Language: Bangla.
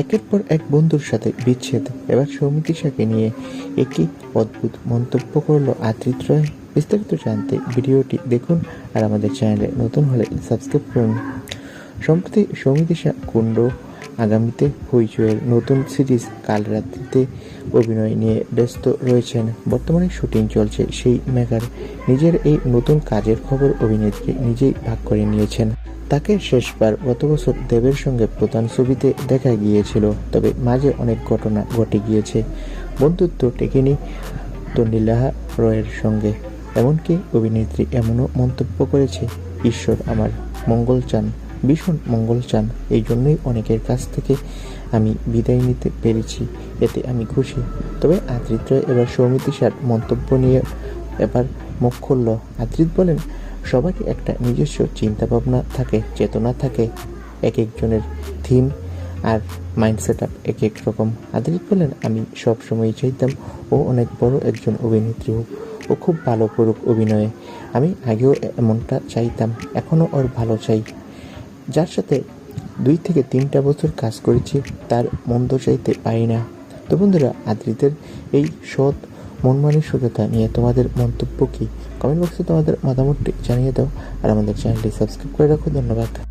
একের পর এক বন্ধুর সাথে বিচ্ছেদ। এবার সৌমিতিশাকে নিয়ে একই অদ্ভুত মন্তব্য করল আদ্রিত বিস্তারিত জানতে ভিডিওটি দেখুন আর আমাদের চ্যানেলে নতুন হলে সাবস্ক্রাইব করুন। সম্প্রতি সৌমিতিশা কুণ্ড আগামীতে হইচইয়ের নতুন সিরিজ কাল রাত্রিতে অভিনয় নিয়ে ব্যস্ত রয়েছেন। বর্তমানে শুটিং চলছে সেই মেগার। নিজের এই নতুন কাজের খবর অভিনেত্রী নিজেই ভাগ করে নিয়েছেন। তাকে শেষবার গত বছর দেবের সঙ্গে প্রধান ছবিতে দেখা গিয়েছিল, তবে মাঝে অনেক ঘটনা ঘটে গিয়েছে। বন্ধুত্ব টেকেনি তন্ডিলাহা রয়ের সঙ্গে। এমনকি অভিনেত্রী এমনও মন্তব্য করেছে, ঈশ্বর আমার মঙ্গল চান, ভীষণ মঙ্গল চান, এই জন্যই অনেকের কাছ থেকে আমি বিদায় নিতে পেরেছি, এতে আমি খুশি। তবে আদ্রিত রয় এবার সৌমিতিশার মন্তব্য নিয়ে এবার মুখ খুলল। আদ্রিত বলেন সবারই একটা নিজস্ব চিন্তাভাবনা থাকে, চেতনা থাকে, এক একজনের থিম আর মাইন্ডসেট আপ এক এক রকম। আদ্রিত বলেন, আমি সবসময় চাইতাম ও অনেক বড় একজন অভিনেত্রী হোক ও খুব ভালো করুক অভিনয়ে। আমি আগেও এমনটা চাইতাম এখনও ওর ভালো চাই। যার সাথে দুই থেকে তিনটা বছর কাজ করেছি, তার মন্দ চাইতে পারি না। তো বন্ধুরা আদ্রিতের এই সৎ মন মানসিকতা নিয়ে তোমাদের মন্তব্য কী? কমেন্ট বক্সে তোমাদের মতামতটি জানিয়ে দাও আর আমাদের চ্যানেলটি সাবস্ক্রাইব করে রাখো। ধন্যবাদ।